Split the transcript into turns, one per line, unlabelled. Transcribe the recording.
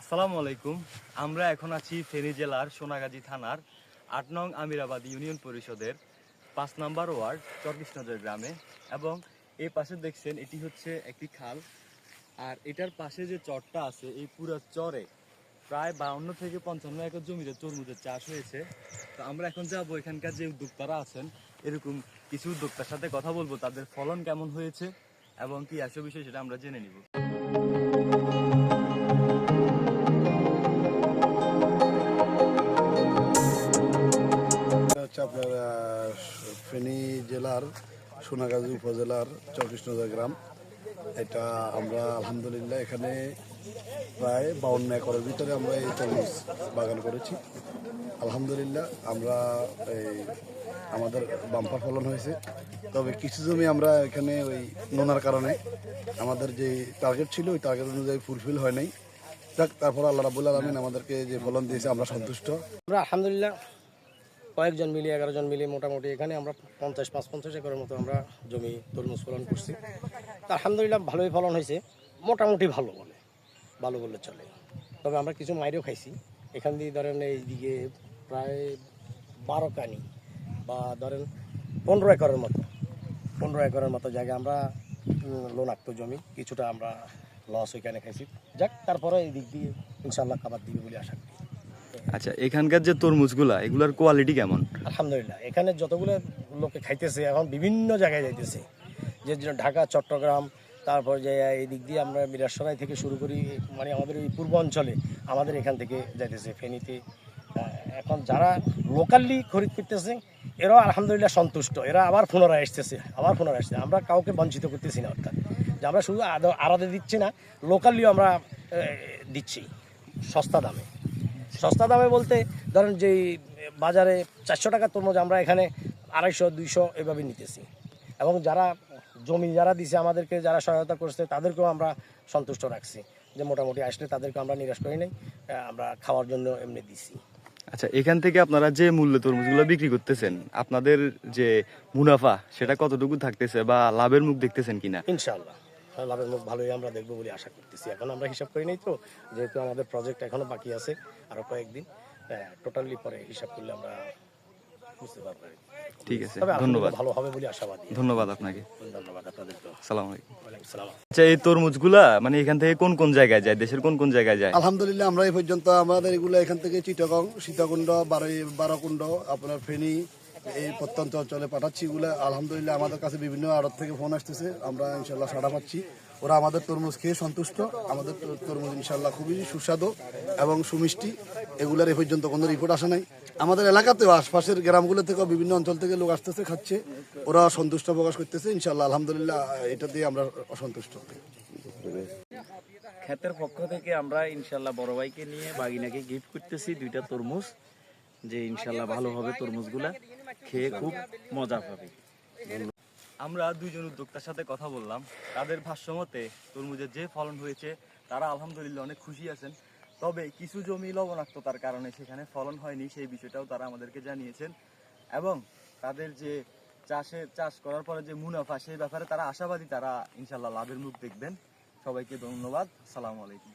আসসালামু আলাইকুম। আমরা এখন আছি ফেনী জেলার সোনাগাজী থানার আট নং আমিরাবাদ ইউনিয়ন পরিষদের পাঁচ নাম্বার ওয়ার্ড চরকৃষ্ণদের গ্রামে এবং এই পাশে দেখছেন এটি হচ্ছে একটি খাল। আর এটার পাশে যে চরটা আছে, এই পুরো চরে প্রায় বাউন্ন থেকে পঞ্চান্ন একর জমিতে তরমুজের চাষ হয়েছে। তো আমরা এখন যাব এখানকার যে উদ্যোক্তারা আছেন, এরকম কিছু উদ্যোক্তার সাথে কথা বলব, তাদের ফলন কেমন হয়েছে এবং কি আসল বিষয় সেটা আমরা জেনে নিব।
আপনার ফেনী জেলার, সোনাগাজী উপজেলার চৌকৃষ্ণজা গ্রাম। এটা আমরা আলহামদুলিল্লাহ এখানে প্রায় বাউন্ন একরের ভিতরে আমরা এই তরমুজ বাগান করেছি। আলহামদুলিল্লাহ আমরা এই আমাদের বাম্পার ফলন হয়েছে। তবে কিছু জমি আমরা এখানে ওই নোনার কারণে আমাদের যে টার্গেট ছিল, ওই টার্গেট অনুযায়ী ফুলফিল হয় নাই। যাক, তারপর আল্লাহ রাবুল আলমিন আমাদেরকে যে ফলন দিয়েছে, আমরা সন্তুষ্ট।
আমরা আলহামদুলিল্লাহ কয়েকজন মিলিয়ে এগারো জন মিলিয়ে মোটামুটি এখানে আমরা পঞ্চাশ পাঁচ পঞ্চাশ একরের মতো আমরা জমি তরমুজ ফলন করছি। তা আলহামদুলিল্লাহ ভালোই ফলন হয়েছে মোটামুটি ভালো বলে ভালো বললে চলে। তবে আমরা কিছু মাইরেও খাইছি। এখান দিয়ে ধরেন এইদিকে প্রায় বারো কানি বা ধরেন পনেরো একরের মতো পনেরো একরের মতো জায়গায় আমরা উম, লোনাক্ত জমি কিছুটা আমরা লস ওইখানে খাইছি। যাক তারপরে এই দিক দিয়ে ইনশাল্লাহ খাবার দিবে বলে আশা করি।
আচ্ছা এখানকার যে তরমুজগুলা, এগুলার কোয়ালিটি কেমন?
আলহামদুলিল্লাহ, এখানে যতগুলো লোকে খাইতেছে, এখন বিভিন্ন জায়গায় যাইতেছে। যে ঢাকা, চট্টগ্রাম, তারপর যে এই দিক দিয়ে আমরা মিরাসরাই থেকে শুরু করি মানে আমাদের এই পূর্ব অঞ্চলে আমাদের এখান থেকে যাইতেছে ফেনীতে। এখন যারা লোকালি খরিদ করতেছে, এরাও আলহামদুলিল্লাহ সন্তুষ্ট। এরা আবার পুনরায় আসতেছে, আবার পুনরায় আসছে আমরা কাউকে বঞ্চিত করতেছি না, অর্থাৎ। যে আমরা শুধু আড়াতে দিচ্ছি না লোকালিও আমরা দিচ্ছি, সস্তা দামে। সস্তা দামে বলতে ধরেন যে বাজারে চারশো টাকা তরমুজ আমরা এখানে আড়াইশো দুইশো এভাবে নিতেছি। এবং যারা জমি যারা দিছে আমাদেরকে যারা সহায়তা করছে তাদেরকেও আমরা সন্তুষ্ট রাখছি যে মোটামুটি আসলে তাদেরকে আমরা নিরাশ করি নাই আমরা খাওয়ার জন্য এমনি দিছি।
আচ্ছা এখান থেকে আপনারা যে মূল্যে তরমুজগুলো বিক্রি করতেছেন আপনাদের যে মুনাফা সেটা কতটুকু থাকতেছে বা লাভের মুখ দেখতেছেন কিনা?
ইনশাআল্লাহ। হ্যাঁ, লাভের মুখ ভালোই আমরা দেখব বলে আশা করতেছি। এখন আমরা হিসাব করি নাই তো যেহেতু আমাদের প্রজেক্ট এখনও বাকি আছে আরও কয়েকদিন টোটালি পরে হিসাব করলে আমরা বুঝতে পারব
ঠিক আছে ধন্যবাদ।
ভালো হবে বলে আশাবাদী।
ধন্যবাদ আপনাকে।
ধন্যবাদ আপনাদেরকে
সালাম আলাইকুম। আচ্ছা এই তরমুজগুলা মানে এখান থেকে কোন কোন জায়গায় যায়? দেশের কোন কোন জায়গায় যায়?
আলহামদুলিল্লাহ আমরা এই পর্যন্ত আমাদের এগুলো এখান থেকে চিটাগং সীতাকুণ্ড বারোই বারোকুণ্ড আপনার ফেনী এই প্রত্যন্ত অঞ্চলে পাঠাচ্ছি এগুলো। আলহামদুলিল্লাহ আমাদের কাছে বিভিন্ন আড়ত থেকে ফোন আসতেছে। আমরা ইনশাল্লাহ সাড়া পাচ্ছি। ওরা আমাদের তরমুজ খেয়ে সন্তুষ্ট। আমাদের তরমুজ ইনশাল্লাহ খুবই সুস্বাদু এবং সুমিষ্টি। এগুলোর এই পর্যন্ত কোনো রিপোর্ট আসে নাই। আমাদের এলাকাতেও আশপাশের গ্রামগুলো থেকেও বিভিন্ন অঞ্চল থেকে লোক আসতেছে, খাচ্ছে। ওরা সন্তুষ্ট প্রকাশ করতেছে। ইনশাল্লাহ আলহামদুলিল্লাহ এটা দিয়ে আমরা অসন্তুষ্ট।
ক্ষেতের পক্ষ থেকে আমরা ইনশাল্লাহ বড় ভাইকে নিয়ে বাগিনাকে গিফট করতেছি দুইটা তরমুজ। যে ইনশাল্লাহ ভালো হবে তরমুজগুলা, খেয়ে খুব মজা পাবে।
আমরা দুইজন উদ্যোক্তার সাথে কথা বললাম। তাদের ভাষ্যমতে তরমুজের যে ফলন হয়েছে, তারা আলহামদুলিল্লাহ অনেক খুশি আছেন। তবে কিছু জমি লবণাক্ততার কারণে সেখানে ফলন হয়নি, সেই বিষয়টাও তারা আমাদেরকে জানিয়েছেন। এবং তাদের যে চাষে, চাষ করার পরে যে মুনাফা, সেই ব্যাপারে তারা আশাবাদী তারা ইনশাল্লাহ লাভের মুখ দেখবেন। সবাইকে ধন্যবাদ। সালাম আলাইকুম।